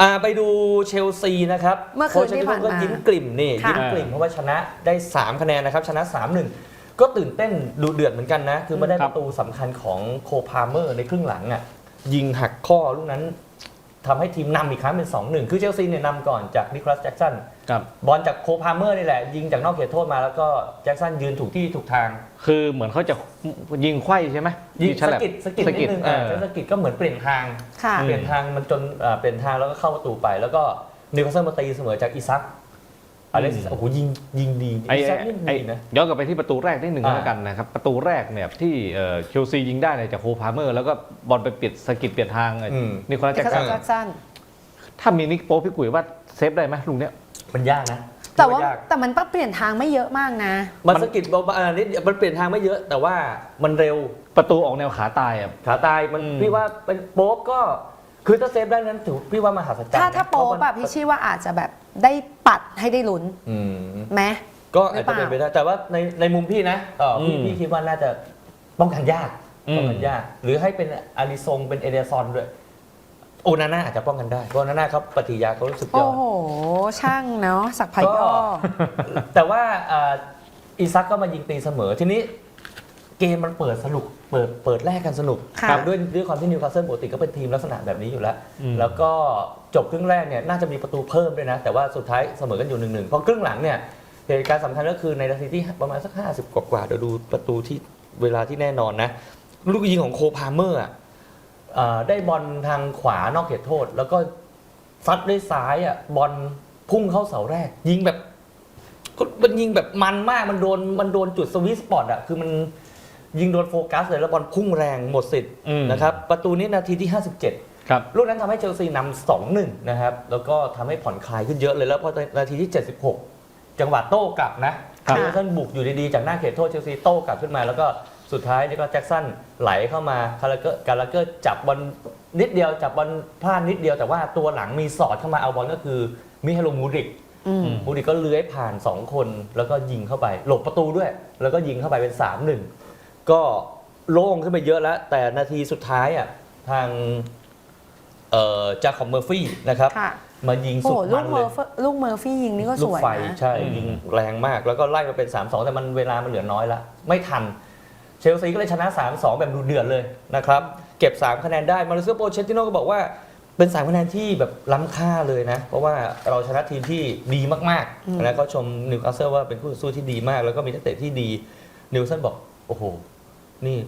อ่าไปดูเชลซีนะครับเมื่อคืนที่โชผ่านมาก็ยิ้มกลิ่มนี่ค่ะยิ้มกลิ่มเพราะว่าชนะได้ 3 คะแนนนะครับ ชนะ 3-1 ก็ตื่นเต้นดูเดือดเหมือนกันนะ คือมาได้คปรับระตูสำคัญของโคพาเมอร์ในครึ่งหลังอะยิงหักข้อลูกนั้น ทำให้ทีมนำอีกครั้งเป็น 2-1 คือเชลซีเนี่ยนำก่อนจากนิโคลัสแจ็กสันครับ บอลจากโคพาเมอร์นี่แหละ ยิงจากนอกเขตโทษมาแล้วก็แจ็กสันยืนถูกที่ถูกทาง คือเหมือนเขาจะยิงไขว้ใช่ไหมยิงฉสะลับกิดสะกิดนิดนึงเออ่าอใช้สะกิดก็เหมือนเปลี่ยนทาง ค่ะอืมเปลี่ยนทางมันจนอ่าเปลี่ยนทางแล้วก็เข้าประตูไป แล้วก็นิวคาสเซิลมาตีเสมอจากอีซัก อเล็กซิสโอ้โหยิงยิงดีไอ้อีซักนี่ไอ้ดีนะย้อนกลับไปที่ประตูแรกนิดหนึ่งอ่าแล้วกันนะครับ ประตูแรกเนี่ยที่เอ่อเชลซียิงได้เนี่ยจากโคพาเมอร์ แล้วก็บอลไปปิดสกิดเปลี่ยนทางอืมนิโคลัสแจ็แจ็คคสัสันนแจ็คสันถ้ามีนิกโป๊ปพี่กุยว่าเซฟได้ไหมลุงเนี้ยมันยากนะแต่ว่ามันยากแต่มันปรับเปลี่ยนทางไม่เยอะมากนะ มันสะกิดเบาๆอ่านิดเดียวมันเปลี่ยนทางไม่เยอะ แต่ว่ามันเร็วประตูออกแนวขาตายอะขาตายมันอืมพี่ว่าเป็นโป๊ปก็ คือถ้าเซฟได้นั้นถือพี่ว่ามหัศจรรย์ถ้าถ้านะโป๊เพประอะมันพี่ชี่ว่าอาจจะแบบได้ปัดให้ได้ลุ้นอืม ไหม ก็อาจจะเป็นไปได้แต่ว่าในในมุมพี่นะเออพี่อืมพี่คิดว่าน่าจะป้องกันยากอืม ป้องกันยาก หรือให้เป็นอาริซงเป็นเอเดซอนด้วยโอนาน่าอาจจะป้องกันได้เพราะโอนาน่าเขาปฏิกิริยาเขารู้สึกยโอ้อดโห ช่างเนาะสักพยก็ อ แต่ว่าอ่าอีซักก็มายิงตีเสมอทีนี้เกมมันเปิดสนุกเปิดเปิดแรกกันสนุกค่ะครับด้วยด้วยความที่นิวคาสเซิลปกติก็เป็นทีมลักษณะแบบนี้อยู่แล้ว อืม แล้วก็จบครึ่งแรกเนี่ยน่าจะมีประตูเพิ่มด้วยนะ แต่ว่าสุดท้ายเสมอกันอยู่หนึ่งหนึ่งพอครึ่งหลังเนี่ยเหตุการณ์สำคัญก็คือในนาทีที่ประมาณสัก 50 กว่าๆเดี๋ยวดูประตูที่เวลาที่แน่นอนนะ ลูกยิงของโคพาเมอร์อะเอ่อได้บอลทางขวานอกเขตโทษ แล้วก็ซัดด้วยซ้ายอะบอลพุ่งเข้าเสาแรก ยิงแบบ มันยิงแบบมันมากมันโดนมันโดนจุดสวิตสปอตอะคือมัน ยิงโดนโฟกัสเลยแล้วบอลพุ่งแรงหมดสิทธิ์อืม นะครับประตูนี้นาทีที่ 57 ครับ ลูกนั้นทำให้เชลซีนำสองหนึ่งนะครับ แล้วก็ทำให้ผ่อนคลายขึ้นเยอะเลยแล้วพอนาทีที่ 76 จังหวะโต้กลับนะครับนิวคาสเซิลบุกอยู่ดีๆ จากหน้าเขตโทษเชลซีโต้กลับขึ้นมา แล้วก็สุดท้ายนี่ก็แจ็คสันไหลเข้ามาคาราเกอร์กาลาเกอร์จับบอลนิดเดียวจับบอลพลาดนิดเดียวแต่ว่าตัวหลังมีสอดเข้ามาเอาบอลก็คือมิฮาโลมูริก อืมมูริกก็เลื้อยผ่าน 2 คนแล้วก็ยิงเข้าไป หลบประตูด้วย แล้วก็ยิงเข้าไปเป็น 3-1 ก็โล่งขึ้นไปเยอะแล้ว แต่นาทีสุดท้ายอะทางเอ่อจาคอบเมอร์ฟี่นะครับ ค่ะ มายิงโอ้สุโหดลูมักนเมเลอยร์ฟลูกเมอร์ฟี่ยิงนี่ก็ลูสกวยไฟนะ ใช่อืม ยิงแรงมาก แล้วก็ไล่มาเป็น 3-2 แต่มันเวลามันเหลือน้อยละ ไม่ทัน เชลซีก็เลยชนะ 3-2 แบบดูเดือดเลยนะครับ เก็บ 3 คะแนนได้ มาริเซโปเชตติโนก็บอกว่าเป็น3คะแนนที่แบบล้ำค่าเลยนะ เพราะว่าเราชนะทีมที่ดีมากอืมๆนะก็ชมนิวคาสเซิลว่าเป็นคู่ต่อสู้ที่ดีมาก แล้วก็มีนักเตะที่ดีนิวคาสเซิลบอกโอ้โห นี่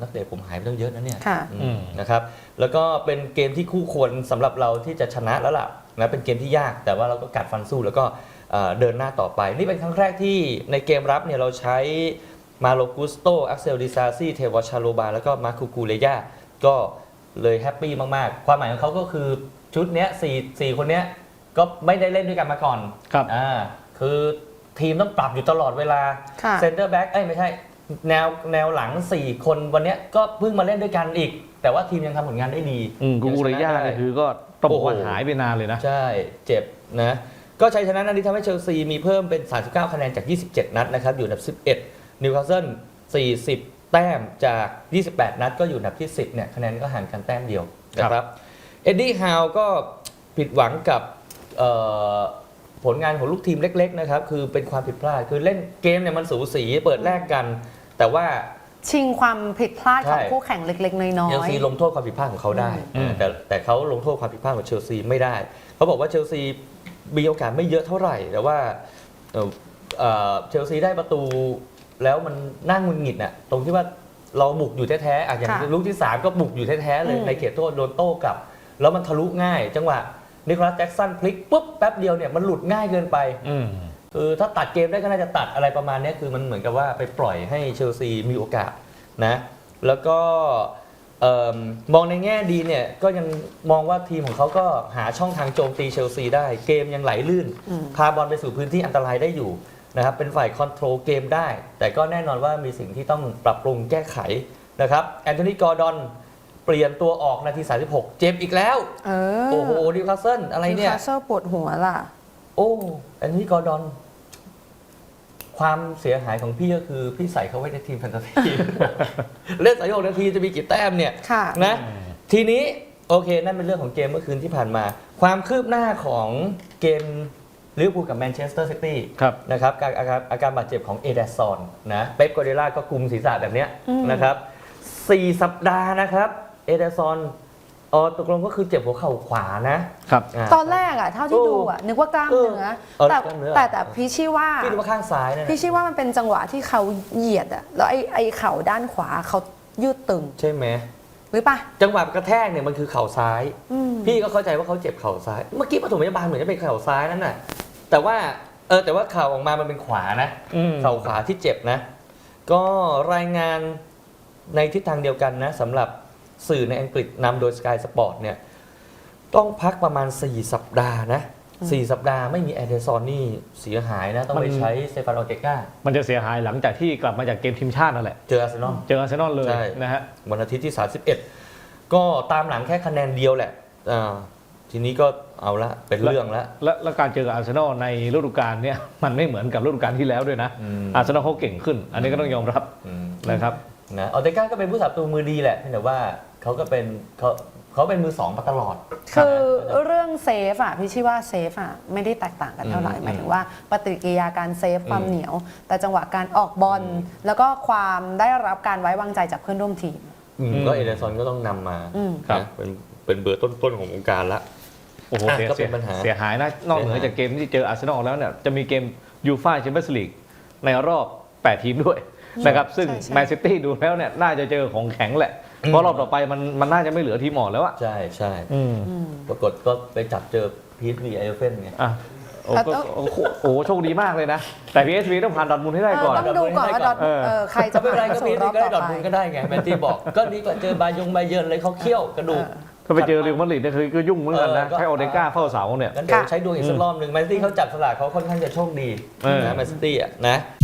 นักเตะผมหายไปตั้งเยอะนะเนี่ยค่ะ อือืมมนะครับ แล้วก็เป็นเกมที่คู่ควรสำหรับเราที่จะชนะแล้วล่ะนะเป็นเกมที่ยากแต่ว่าเราก็กัดฟันสู้แล้วก็เอ่อเดินหน้าต่อไป นี่เป็นครั้งแรกที่ในเกมรับเนี่ยเราใช้มาโลกุสโตอักเซลดิซาซีเทวชาโลบา แล้วก็มาคูกูเลยาก็เลยแฮปปี้มาก ๆ ความหมายของเขาก็คือชุดเนี้ยสี่สี่คนเนี้ยก็ไม่ได้เล่นด้วยกันมาก่อนครับ อ่าคือทีมต้องปรับอยู่ตลอดเวลาค่ะ เซนเตอร์แบ็กเอ้ยไม่ใช่ แนวแนวหลัง 4 คนวันเนี้ยก็เพิ่งมาเล่นด้วยกันอีก แต่ว่าทีมยังทำผลงานได้ดีอืมกูกูเรย่างชนะได้ เนี่ยคือก็ต้องบอกว่าโอ้โห หายไปนานเลยนะ ใช่เจ็บนะ ก็ชัยชนะนัดนี้ทำให้เชลซีมีเพิ่มเป็น 39 คะแนนจาก 27 นัดนะครับ อยู่อันดับ 11 นิวคาสเซิล 40 แต้มจาก 28 นัดก็อยู่อันดับที่ 10 เนี่ย คะแนนก็ห่างกันแต้มเดียวนะครับ เอ็ดดี้ฮาวก็ผิดหวังกับเอ่อ ผลงานของลูกทีมเล็กๆนะครับคือเป็นความผิดพลาดคือเล่นเกมเนี่ยมันสูสีเปิดแรกกัน แต่ว่า ชิงความผิดพลาดของใช่ คู่แข่งเล็กๆ น้อเชลย ซีลงโทษความผิดพลาดของเขาได้อืม แต่แต่เขาลงโทษความผิดพลาดของเชลซีไม่ได้ เขาบอกว่าเชลซีมีโอกาสไม่เยอะเท่าไหร่ แต่ว่าเอ่อเอ่อเชลซีได้ประตูแล้วมันน่างงุนหงิดน่ะตรงที่ว่าเราบุกอยู่แท้ๆอะอย่างค่ะลูกที่ 3 ก็บุกอยู่แท้ๆเลยอืม ในเขตโทษโดนโต้กลับ แล้วมันทะลุง่าย จังหวะ นิโคลัสแจ็กสันพลิกปุ๊บแป๊บเดียวเนี่ยมันหลุดง่ายเกินไปอืมคือถ้าตัดเกมได้ก็น่าจะตัดอะไรประมาณเนี้ยคือมันเหมือนกับว่าไปปล่อยให้เชลซีมีโอกาสนะแล้วก็เอิ่มมองในแง่ดีเนี่ยก็ยังมองว่าทีมของเขาก็หาช่องทางโจมตีเชลซีได้ เกมยังไหลลื่นอืมพาบอลไปสู่พื้นที่อันตรายได้อยู่นะครับเป็นฝ่ายคอนโทรลเกมได้ แต่ก็แน่นอนว่ามีสิ่งที่ต้องปรับปรุงแก้ไขนะครับแอนโทนีกอร์ดอน เปลี่ยนตัวออกนาที 36 เจ็บอีกแล้วๆเออโอ้โหดิวคาสเซิลอะไรเนี่ยคาสเซิลปวดหัวล่ะ โอ้แอนนี่กอร์ดอน ความเสียหายของพี่ก็คือ พี่ใส่เขาไว้ในทีมแฟนตาซี เล่นสายหกนาทีจะมีกี่แต้มเนี่ยค่ะ นะ ทีนี้โอโอเค นั่นเป็นเรื่องของเกมเมื่อคืนที่ผ่านมา ความคืบหน้าของเกมลิเวอร์พูลกับแมนเชสเตอร์ซิตี้ครับ นะครับการอาการอาการบาดเจ็บของเอเดซอนนะเป๊ปกวาร์ดิโอล่าก็กุมศีรษะแบบเนี้ยอืม นะครับสี่สัปดาห์นะครับ เอเดซอนอ๋อตกลงก็คือเจ็บหัวเข่าขวานะครับา ตอนแรกอะเท่าที่ดูอะนึกว่ากล้ามเนื้อเออแต่กล้ามเนื้อ แต่แต่พี่ชี่ว่า พี่ดูว่าข้างซ้ายนะพี่ชี่ว่ามันเป็นจังหวะที่เขาเหยียดอะแล้วไอ้ไอ้เข่าด้านขวาเขายืดตึงใช่ไหมหรือปะจังหวะกระแทกเนี่ยมันคือเข่าซ้าย อืมพี่ก็เข้าใจว่าเขาเจ็บเข่าซ้าย เมื่อกี้ปฐมพยาบาลเหมือนจะเป็นเข่าซ้ายนั่นน่ะ แต่ว่าเออแต่ว่าข่าวออกมามันเป็นขวานะอืมเข่าขวาที่เจ็บนะ ก็รายงานในทิศทางเดียวกันนะสำหรับ สื่อในอังกฤษนำโดย Sky Sport เนี่ยต้องพักประมาณ 4 สัปดาห์นะ4สัปดาห์ไม่มีแอเดซอนนี่เสียหายนะ ต้องไปมันใช้เซฟานอเตกามันจะเสียหายหลังจากที่กลับมาจากเกมทีมชาตินั่นแหละ เจออาร์เซนอลเจออาร์เซนอลเลยใช่นะฮะวันอาทิตย์ที่ 31 ก็ตามหลังแค่คะแนนเดียวแหละอ่าทีนี้ก็เอาละเป็นเรื่องละและและการเจอกับอาร์เซนอลในฤดูกาลเนี่ยมันไม่เหมือนกับฤดูกาลที่แล้วด้วยนะอืมอาร์เซนอลเขาเก่งขึ้น อันนี้ก็ต้องยอมรับอืมนะครับ นะออเตกาก็เป็นผู้สับตัวมือดีแหละเพียงแต่ว่าเขาก็เป็นเขาเขาเป็นมือสองมาตลอด คือเรื่องเซฟอะพี่ชี่ว่าเซฟอะไม่ได้แตกต่างกันเท่าไหร่อืมหมายถึงว่าปฏิกิริยาการเซฟความอืมเหนียว แต่จังหวะการออกบอลแล้วก็ความได้รับการไว้วางใจจากเพื่อนร่วมทีม อืมอืมก็เอเดรสันก็ต้องนำมาอืม ครับ นะเป็นเป็นเบอร์ต้นๆของวงการละ โอ้โหอะเสียก็เป็นปัญหาเสียหายนะ นอกเหนือเสียหายจากเกมที่เจออาร์เซนอลแล้วเนี่ย จะมีเกมยูฟ่าแชมเปี้ยนส์ลีกในรอบ 8 ทีมด้วย นะครับซึ่งใช่ใช่ แมนซิตี้ดูแล้วเนี่ยน่าจะเจอของแข็งแหละ เพราะรอบต่อไปมันมันน่าจะไม่เหลือทีมอ่อนแล้วอะใช่ใช่อืมอืม ปรากฏก็ไปจับเจอพีทวีไอเฟนไง อะโอ้แล้วก็ต้อง โอ้โหโอ้โหโชคดีมากเลยนะ แต่ PSV ต้องผ่านดอร์ทมุนด์ให้ได้ก่อน เออต้องดูก่อนว่าดอทเออ เออใครจะไม่เป็นไรผ่านก็สู่พีทรวีอบก็ได้ต่ดออทไปมุนด์ก็ได้ไงแมนตี้บอก ก็ดีกว่าเจอบายงบาเยิร์นเลยเขาเคี่ยวกระดูกเออถ้าไปเจอเรอัลมาดริดเนี่ยคือก็ยุ่งเหมือนกันนะเออก็ ให้โอเดก้าเฝ้าเสาเนี่ย งั้นเดี๋ยวค่ะ ใช้ดวงอีกสักรอบหนึ่งแมนตี้เขาจับสลากเขาค่อนข้างจะโชคดีเออ นะแมนซิตี้อะนะพ